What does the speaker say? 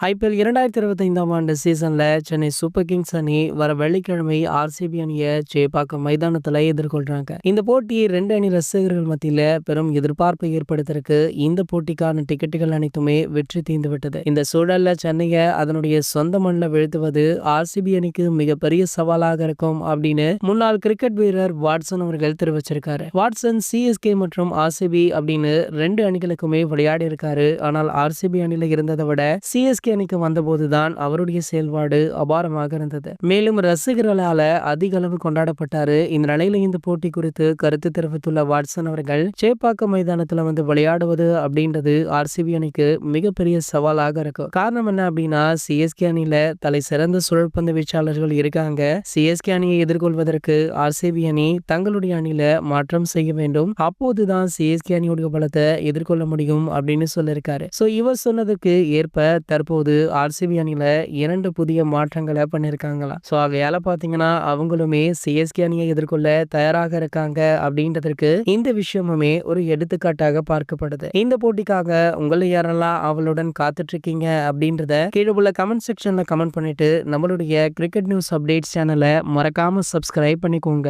IPL இரண்டாயிரத்தி இருபத்தைந்தாம் ஆண்டு சீசனில் சென்னை சூப்பர் கிங்ஸ் அணி வர வெள்ளிக்கிழமை ஆர்சிபி அணியை சேப்பாக்கம் மைதானத்துல எதிர்கொள்றாங்க. இந்த போட்டி ரெண்டு அணி ரசிகர்கள் மத்தியில பெரும் எதிர்பார்ப்பை ஏற்படுத்திருக்கு இந்த போட்டிக்கான டிக்கெட்டுகள் அனைத்துமே வெற்றி தீர்ந்து விட்டது இந்த சூழல்ல சென்னையை அதனுடைய சொந்த மண்ணில் வீழ்த்துவது ஆர்சிபி அணிக்கு மிகப்பெரிய சவாலாக இருக்கும் அப்படின்னு முன்னாள் கிரிக்கெட் வீரர் வாட்சன் அவர்கள் தெரிவிச்சிருக்காரு. வாட்சன் சிஎஸ்கே மற்றும் ஆர்சிபி அப்படின்னு ரெண்டு அணிகளுக்குமே விளையாடி இருக்காரு ஆனால் ஆர்சிபி அணியில இருந்ததை விட சிஎஸ்கே அணிக்கு வந்தபோதுதான் அவருடைய செயல்பாடு அபாரமாக இருந்தது. மேலும் ரசிகர்களால அதிக அளவு கொண்டாடப்பட்டாரு. இந்த நிலையில இந்த போட்டி குறித்து கருத்து தெரிவித்துள்ள வாட்சன் அவர்கள் சேப்பாக்கம் மைதானத்துல வந்து விளையாடுவது அப்படின்றது ஆர்சிபி அணிக்கு மிகப்பெரிய சவாலாக இருக்கும் காரணம் என்ன அப்படின்னா சிஎஸ்கே அணியில தலை சிறந்த சுழற்பந்து வீச்சாளர்கள் இருக்காங்க. சிஎஸ்கே அணியை எதிர்கொள்வதற்கு ஆர்சிபி அணி தங்களுடைய அணியில மாற்றம் செய்ய வேண்டும். அப்போதுதான் சிஎஸ்கே அணியுடைய பலத்தை எதிர்கொள்ள முடியும் அப்படின்னு சொல்லியிருக்காரு. சோ இவர் சொன்னதுக்கு ஏற்ப தற்போது ஆர்சிபி அணியில் இரண்டு புதிய மாற்றங்களை பண்ணியிருக்காங்களாம் ஸோ ஆகையால் பார்த்தீங்கன்னா அவங்களுமே சிஎஸ்கே அணியை எதிர்கொள்ள தயாராக இருக்காங்க அப்படின்றதற்கு இந்த விஷயமுமே ஒரு எடுத்துக்காட்டாக பார்க்கப்படுது. இந்த போட்டிக்காக உங்களை யாரெல்லாம் அவளுடன் காத்துட்டு இருக்கீங்க அப்படின்றத கீழே உள்ள கமெண்ட் செக்ஷன்ல கமெண்ட் பண்ணிட்டு நம்மளுடைய கிரிக்கெட் நியூஸ் அப்டேட்ஸ் சேனலை மறக்காம சப்ஸ்கிரைப் பண்ணிக்கோங்க.